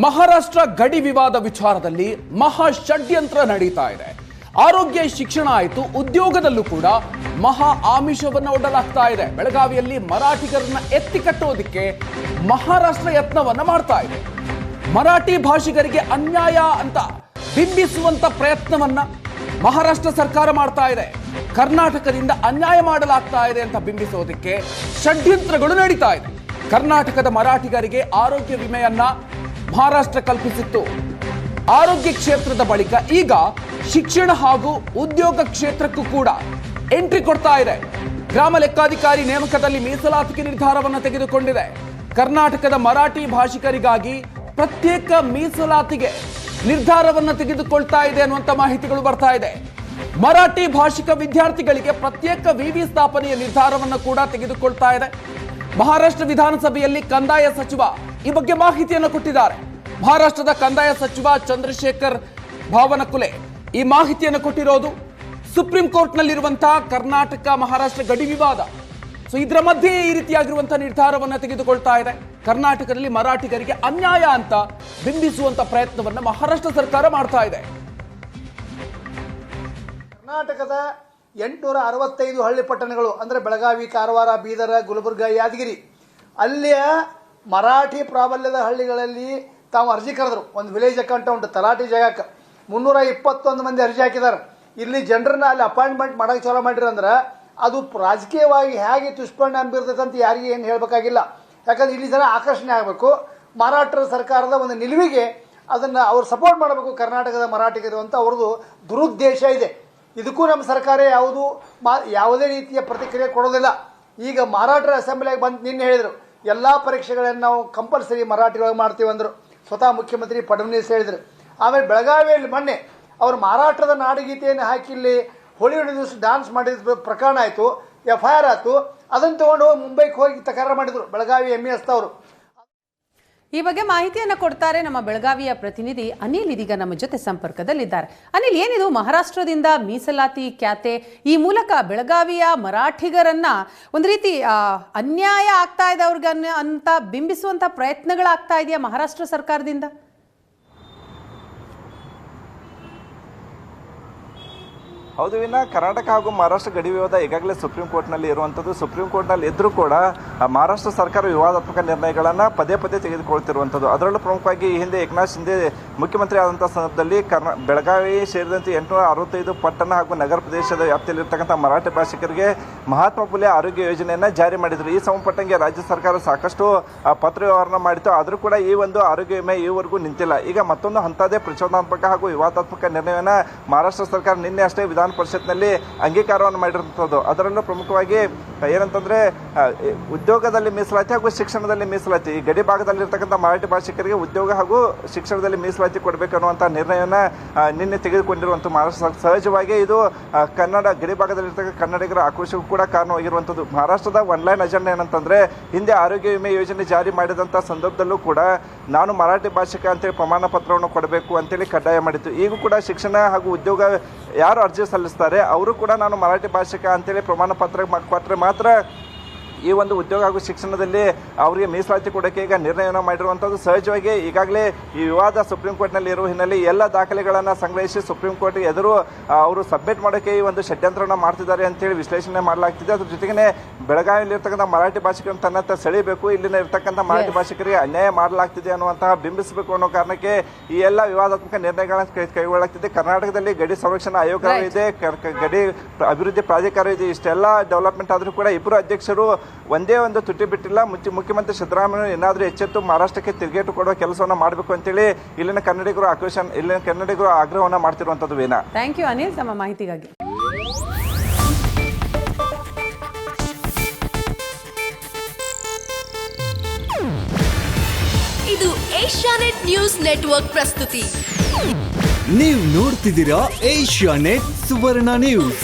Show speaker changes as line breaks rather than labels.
ಮಹಾರಾಷ್ಟ್ರ ಗಡಿ ವಿವಾದ ವಿಚಾರದಲ್ಲಿ ಮಹಾ ಷಡ್ಯಂತ್ರ ನಡೀತಾ ಇದೆ. ಆರೋಗ್ಯ ಶಿಕ್ಷಣ ಆಯಿತು, ಉದ್ಯೋಗದಲ್ಲೂ ಕೂಡ ಮಹಾ ಆಮಿಷವನ್ನು ಒಡ್ಡಲಾಗ್ತಾ ಇದೆ. ಬೆಳಗಾವಿಯಲ್ಲಿ ಮರಾಠಿಗರನ್ನ ಎತ್ತಿ ಕಟ್ಟೋದಕ್ಕೆ ಮಹಾರಾಷ್ಟ್ರ ಯತ್ನವನ್ನ ಮಾಡ್ತಾ ಇದೆ. ಮರಾಠಿ ಭಾಷಿಗರಿಗೆ ಅನ್ಯಾಯ ಅಂತ ಬಿಂಬಿಸುವಂತ ಪ್ರಯತ್ನವನ್ನ ಮಹಾರಾಷ್ಟ್ರ ಸರ್ಕಾರ ಮಾಡ್ತಾ ಇದೆ. ಕರ್ನಾಟಕದಿಂದ ಅನ್ಯಾಯ ಮಾಡಲಾಗ್ತಾ ಇದೆ ಅಂತ ಬಿಂಬಿಸೋದಕ್ಕೆ ಷಡ್ಯಂತ್ರಗಳು ನಡೀತಾ ಇದೆ. ಕರ್ನಾಟಕದ ಮರಾಠಿಗರಿಗೆ ಆರೋಗ್ಯ ವಿಮೆಯನ್ನ ಮಹಾರಾಷ್ಟ್ರ ಕಲ್ಪಿಸಿತ್ತು. ಆರೋಗ್ಯ ಕ್ಷೇತ್ರದ ಬಳಿಕ ಈಗ ಶಿಕ್ಷಣ ಹಾಗೂ ಉದ್ಯೋಗ ಕ್ಷೇತ್ರಕ್ಕೂ ಕೂಡ ಎಂಟ್ರಿ ಕೊಡ್ತಾ ಇದೆ. ಗ್ರಾಮ ಲೆಕ್ಕಾಧಿಕಾರಿ ನೇಮಕದಲ್ಲಿ ಮೀಸಲಾತಿಗೆ ನಿರ್ಧಾರವನ್ನು ತೆಗೆದುಕೊಂಡಿದೆ. ಕರ್ನಾಟಕದ ಮರಾಠಿ ಭಾಷಿಕರಿಗಾಗಿ ಪ್ರತ್ಯೇಕ ಮೀಸಲಾತಿಗೆ ನಿರ್ಧಾರವನ್ನು ತೆಗೆದುಕೊಳ್ತಾ ಇದೆ ಅನ್ನುವಂತ ಮಾಹಿತಿಗಳು ಬರ್ತಾ ಇದೆ. ಮರಾಠಿ ಭಾಷಿಕ ವಿದ್ಯಾರ್ಥಿಗಳಿಗೆ ಪ್ರತ್ಯೇಕ ವಿವಿ ಸ್ಥಾಪನೆಯ ನಿರ್ಧಾರವನ್ನು ಕೂಡ ತೆಗೆದುಕೊಳ್ತಾ ಇದೆ. ಮಹಾರಾಷ್ಟ್ರ ವಿಧಾನಸಭೆಯಲ್ಲಿ ಕಂದಾಯ ಸಚಿವ ಈ ಬಗ್ಗೆ ಮಾಹಿತಿಯನ್ನು ಕೊಟ್ಟಿದ್ದಾರೆ. ಮಹಾರಾಷ್ಟ್ರದ ಕಂದಾಯ ಸಚಿವ ಚಂದ್ರಶೇಖರ್ ಭಾವನಕುಲೆ ಈ ಮಾಹಿತಿಯನ್ನು ಕೊಟ್ಟಿರೋದು ಸುಪ್ರೀಂ ಕೋರ್ಟ್ನಲ್ಲಿರುವಂತಹ ಕರ್ನಾಟಕ ಮಹಾರಾಷ್ಟ್ರ ಗಡಿ ವಿವಾದ. ಸೊ ಇದರ ಮಧ್ಯೆ ಈ ರೀತಿಯಾಗಿರುವಂತಹ ನಿರ್ಧಾರವನ್ನು ತೆಗೆದುಕೊಳ್ತಾ ಇದೆ. ಕರ್ನಾಟಕದಲ್ಲಿ ಮರಾಠಿಗರಿಗೆ ಅನ್ಯಾಯ ಅಂತ ಬಿಂಬಿಸುವಂತ ಪ್ರಯತ್ನವನ್ನು ಮಹಾರಾಷ್ಟ್ರ ಸರ್ಕಾರ ಮಾಡ್ತಾ ಇದೆ.
ಕರ್ನಾಟಕದ ಎಂಟುನೂರ ಅರವತ್ತೈದು ಹಳ್ಳಿ ಪಟ್ಟಣಗಳು, ಅಂದರೆ ಬೆಳಗಾವಿ, ಕಾರವಾರ, ಬೀದರ, ಗುಲ್ಬರ್ಗ, ಯಾದಗಿರಿ, ಅಲ್ಲಿಯ ಮರಾಠಿ ಪ್ರಾಬಲ್ಯದ ಹಳ್ಳಿಗಳಲ್ಲಿ ತಾವು ಅರ್ಜಿ ಕರೆದ್ರು. ಒಂದು ವಿಲೇಜ್ ಅಕೌಂಟೌಂಟ್ ತಲಾಟಿ ಜಾಗಕ್ಕೆ. ಮುನ್ನೂರ ಇಪ್ಪತ್ತೊಂದು ಮಂದಿ ಅರ್ಜಿ ಹಾಕಿದ್ದಾರೆ. ಇಲ್ಲಿ ಜನರನ್ನ ಅಲ್ಲಿ ಅಪಾಯಿಂಟ್ಮೆಂಟ್ ಮಾಡೋಕೆ ಚಾಲೂ ಮಾಡಿರಂದ್ರೆ ಅದು ರಾಜಕೀಯವಾಗಿ ಹೇಗೆ ದುಷ್ಪರಿಣಾಮ ಬೀರ್ತೈತೆ ಅಂತ ಯಾರಿಗೆ ಏನು ಹೇಳಬೇಕಾಗಿಲ್ಲ. ಯಾಕಂದ್ರೆ ಇಲ್ಲಿ ಜನ ಆಕರ್ಷಣೆ ಆಗಬೇಕು. ಮರಾಠರ ಸರ್ಕಾರದ ಒಂದು ನಿಲುವಿಗೆ ಅದನ್ನು ಅವ್ರು ಸಪೋರ್ಟ್ ಮಾಡಬೇಕು ಕರ್ನಾಟಕದ ಮರಾಠಿಗರು ಅಂತ ಅವ್ರದ್ದು ದುರುದ್ದೇಶ ಇದೆ. ಇದಕ್ಕೂ ನಮ್ಮ ಸರ್ಕಾರ ಯಾವುದು ಮಾ ಯಾವುದೇ ರೀತಿಯ ಪ್ರತಿಕ್ರಿಯೆ ಕೊಡೋದಿಲ್ಲ. ಈಗ ಮರಾಠರ ಅಸೆಂಬ್ಲಿಗೆ ಬಂದು ನಿನ್ನೆ ಹೇಳಿದರು, ಎಲ್ಲ ಪರೀಕ್ಷೆಗಳನ್ನು ನಾವು ಕಂಪಲ್ಸರಿ ಮರಾಠಿಯೊಳಗೆ ಮಾಡ್ತೀವಿ ಅಂದರು. ಸ್ವತಃ ಮುಖ್ಯಮಂತ್ರಿ ಫಡ್ನವೀಸ್ ಹೇಳಿದರು. ಆಮೇಲೆ ಬೆಳಗಾವಿಯಲ್ಲಿ ಮೊನ್ನೆ ಅವರು ಮಾರಾಟದ ನಾಡಗೀತೆಯನ್ನು ಹಾಕಿ ಇಲ್ಲಿ ಹೋಳಿ ಹುಣ್ಣಿಮೆ ದಿವಸ ಡ್ಯಾನ್ಸ್ ಮಾಡಿದ ಪ್ರಕರಣ ಆಯಿತು ಎಫ್ ಐ ಆರ್ ಆಯಿತು, ಅದನ್ನು ತಗೊಂಡು ಮುಂಬೈಗೆ ಹೋಗಿ ತಕರಾರು ಮಾಡಿದರು. ಬೆಳಗಾವಿ ಎಂ ಎಸ್ ಅವರು
ಈ ಬಗ್ಗೆ ಮಾಹಿತಿಯನ್ನು ಕೊಡ್ತಾರೆ ನಮ್ಮ ಬೆಳಗಾವಿಯ ಪ್ರತಿನಿಧಿ ಅನಿಲ್ ಇದೀಗ ನಮ್ಮ ಜೊತೆ ಸಂಪರ್ಕದಲ್ಲಿದ್ದಾರೆ. ಅನಿಲ್, ಏನಿದು? ಮಹಾರಾಷ್ಟ್ರದಿಂದ ಮೀಸಲಾತಿ ಖ್ಯಾತೆ, ಈ ಮೂಲಕ ಬೆಳಗಾವಿಯ ಮರಾಠಿಗರನ್ನ ಒಂದು ರೀತಿ ಅನ್ಯಾಯ ಆಗ್ತಾ ಇದೆ ಅವ್ರಿಗೆ ಅಂತ ಬಿಂಬಿಸುವಂತ ಪ್ರಯತ್ನಗಳಾಗ್ತಾ ಇದೆಯಾ ಮಹಾರಾಷ್ಟ್ರ ಸರ್ಕಾರದಿಂದ?
ಹೌದು ವಿನ ಕರ್ನಾಟಕ ಹಾಗೂ ಮಹಾರಾಷ್ಟ್ರ ಗಡಿ ವಿವಾದ ಈಗಾಗಲೇ ಸುಪ್ರೀಂ ಕೋರ್ಟ್ನಲ್ಲಿ ಇರುವಂಥದ್ದು. ಸುಪ್ರೀಂ ಕೋರ್ಟ್ನಲ್ಲಿ ಇದ್ದರೂ ಕೂಡ ಮಹಾರಾಷ್ಟ್ರ ಸರ್ಕಾರ ವಿವಾದಾತ್ಮಕ ನಿರ್ಣಯಗಳನ್ನು ಪದೇ ಪದೇ ತೆಗೆದುಕೊಳ್ತಿರುವಂಥದ್ದು. ಅದರಲ್ಲೂ ಪ್ರಮುಖವಾಗಿ ಈ ಹಿಂದೆ ಏಕನಾಥ್ ಶಿಂದೆ ಮುಖ್ಯಮಂತ್ರಿ ಆದಂಥ ಸಂದರ್ಭದಲ್ಲಿ ಕರ್ನಾ, ಬೆಳಗಾವಿ ಸೇರಿದಂತೆ ಎಂಟುನೂರ ಅರವತ್ತೈದು ಪಟ್ಟಣ ಹಾಗೂ ನಗರ ಪ್ರದೇಶದ ವ್ಯಾಪ್ತಿಯಲ್ಲಿರ್ತಕ್ಕಂಥ ಮರಾಠಿ ಭಾಷಿಕರಿಗೆ ಮಹಾತ್ಮ ಫುಲೆ ಆರೋಗ್ಯ ಯೋಜನೆಯನ್ನು ಜಾರಿ ಮಾಡಿದರು. ಈ ಸಂಬಂಧಪಟ್ಟಂಗೆ ರಾಜ್ಯ ಸರ್ಕಾರ ಸಾಕಷ್ಟು ಪತ್ರ ವ್ಯವಹಾರ ಮಾಡಿತ್ತು. ಆದರೂ ಕೂಡ ಈ ಒಂದು ಆರೋಗ್ಯ ವಿಮೆ ಈವರೆಗೂ ನಿಂತಿಲ್ಲ. ಈಗ ಮತ್ತೊಂದು ಹಂತದೇ ಪ್ರಚೋದನಾತ್ಮಕ ಹಾಗೂ ವಿವಾದಾತ್ಮಕ ನಿರ್ಣಯವನ್ನು ಮಹಾರಾಷ್ಟ್ರ ಸರ್ಕಾರ ನಿನ್ನೆ ಅಷ್ಟೇ ವಿಧಾನ ಪರಿಷತ್ನಲ್ಲಿ ಅಂಗೀಕಾರವನ್ನು ಮಾಡಿರುವಂಥದ್ದು ಅದರಲ್ಲೂ ಪ್ರಮುಖವಾಗಿ ಏನಂತಂದ್ರೆ ಉದ್ಯೋಗದಲ್ಲಿ ಮೀಸಲಾತಿ ಹಾಗೂ ಶಿಕ್ಷಣದಲ್ಲಿ ಮೀಸಲಾತಿ ಈ ಗಡಿ ಭಾಗದಲ್ಲಿರ್ತಕ್ಕಂಥ ಮರಾಠಿ ಭಾಷಿಕರಿಗೆ ಉದ್ಯೋಗ ಹಾಗೂ ಶಿಕ್ಷಣದಲ್ಲಿ ಮೀಸಲಾತಿ ಕೊಡಬೇಕು ಅನ್ನುವಂಥ ನಿರ್ಣಯವನ್ನು ಆ, ನಿನ್ನೆ ತೆಗೆದುಕೊಂಡಿರುವಂಥ ಮಹಾರಾಷ್ಟ್ರ. ಸಹಜವಾಗಿ ಇದು ಕನ್ನಡ ಗಡಿ ಭಾಗದಲ್ಲಿರ್ತಕ್ಕಂಥ ಕನ್ನಡಿಗರ ಆಕ್ರೋಶಕ್ಕೂ ಕೂಡ ಕಾರಣವಾಗಿರುವಂಥದ್ದು. ಮಹಾರಾಷ್ಟ್ರದ ಒನ್ಲೈನ್ ಅಜೆಂಡಾ ಏನಂತಂದ್ರೆ ಹಿಂದೆ ಆರೋಗ್ಯ ವಿಮೆ ಯೋಜನೆ ಜಾರಿ ಮಾಡಿದಂಥ ಸಂದರ್ಭದಲ್ಲೂ ಕೂಡ ನಾನು ಮರಾಠಿ ಭಾಷಿಕ ಅಂತೇಳಿ ಪ್ರಮಾಣ ಪತ್ರವನ್ನು ಕೊಡಬೇಕು ಅಂತೇಳಿ ಕಡ್ಡಾಯ ಮಾಡಿತ್ತು ಈಗೂ ಕೂಡ ಶಿಕ್ಷಣ ಹಾಗೂ ಉದ್ಯೋಗ ಯಾರು ಅರ್ಜಿ ಸಲ್ಲಿಸ್ತಾರೆ ಅವರು ಕೂಡ ನಾನು ಮರಾಠಿ ಭಾಷಿಕ ಅಂತೇಳಿ ಪ್ರಮಾಣ ಪತ್ರ ಕೊಟ್ಟರೆ ಮಾತ್ರ मात्र ಈ ಒಂದು ಉದ್ಯೋಗ ಹಾಗೂ ಶಿಕ್ಷಣದಲ್ಲಿ ಅವರಿಗೆ ಮೀಸಲಾತಿ ಕೊಡೋಕೆ ಈಗ ನಿರ್ಣಯವನ್ನು ಮಾಡಿರುವಂಥದ್ದು ಸಹಜವಾಗಿ ಈಗಾಗಲೇ ಈ ವಿವಾದ ಸುಪ್ರೀಂ ಕೋರ್ಟ್ನಲ್ಲಿ ಇರುವ ಹಿನ್ನೆಲೆ ಎಲ್ಲ ದಾಖಲೆಗಳನ್ನು ಸಂಗ್ರಹಿಸಿ ಸುಪ್ರೀಂ ಕೋರ್ಟ್ ಎದುರು ಅವರು ಸಬ್ಮಿಟ್ ಮಾಡೋಕೆ ಈ ಒಂದು ಷಡ್ಯಂತ್ರವನ್ನು ಮಾಡ್ತಿದ್ದಾರೆ ಅಂತೇಳಿ ವಿಶ್ಲೇಷಣೆ ಮಾಡಲಾಗ್ತಿದೆ. ಅದ್ರ ಜೊತೆಗೇನೆ ಬೆಳಗಾವಿಯಲ್ಲಿ ಇರ್ತಕ್ಕಂಥ ಮರಾಠಿ ಭಾಷಿಕರನ್ನು ತನ್ನತ್ತ ಸೆಳೀಬೇಕು ಇಲ್ಲಿನ ಇರ್ತಕ್ಕಂಥ ಮರಾಠಿ ಭಾಷಿಕರಿಗೆ ಅನ್ಯಾಯ ಮಾಡಲಾಗ್ತಿದೆ ಅನ್ನುವಂತಹ ಬಿಂಬಿಸಬೇಕು ಅನ್ನೋ ಕಾರಣಕ್ಕೆ ಈ ಎಲ್ಲ ವಿವಾದಾತ್ಮಕ ನಿರ್ಣಯಗಳನ್ನು ಕೈಗೊಳ್ಳಲಾಗ್ತಿದೆ. ಕರ್ನಾಟಕದಲ್ಲಿ ಗಡಿ ಸಂರಕ್ಷಣಾ ಆಯೋಗ. ಇದೆ ಗಡಿ ಅಭಿವೃದ್ಧಿ ಪ್ರಾಧಿಕಾರ ಇದೆ ಇಷ್ಟೆಲ್ಲ ಡೆವಲಪ್ಮೆಂಟ್ ಆದರೂ ಕೂಡ ಇಬ್ಬರು ಅಧ್ಯಕ್ಷರು ಒಂದೇ ಒಂದು ತುಟಿ ಬಿಟ್ಟಿಲ್ಲ. ಮುಖ್ಯ ಮುಖ್ಯಮಂತ್ರಿ ಸಿದ್ದರಾಮಯ್ಯ ಏನಾದರೂ ಎಚ್ಚೆತ್ತು ಮಹಾರಾಷ್ಟ್ರಕ್ಕೆ ತಿರುಗೇಟು ಕೊಡುವ ಕೆಲಸವನ್ನು ಮಾಡಬೇಕು ಅಂತೇಳಿ ಇಲ್ಲಿನ ಕನ್ನಡಿಗರು ಆಕ್ರೋಶ ಇಲ್ಲಿನ ಕನ್ನಡಿಗರು ಆಗ್ರಹವನ್ನು ಮಾಡ್ತಿರುವಂಥದ್ದು ವೇನಾ
ಥ್ಯಾಂಕ್ ಯು ಅನಿಲ್ ತಮ್ಮ ಮಾಹಿತಿಗಾಗಿ.
ಇದು ಏಷ್ಯಾನೆಟ್ ನ್ಯೂಸ್ ನೆಟ್ವರ್ಕ್ ಪ್ರಸ್ತುತಿ.
ನೀವು ನೋಡ್ತಿದ್ದೀರಾ ಏಷ್ಯಾ ನೆಟ್ ಸುವರ್ಣ ನ್ಯೂಸ್.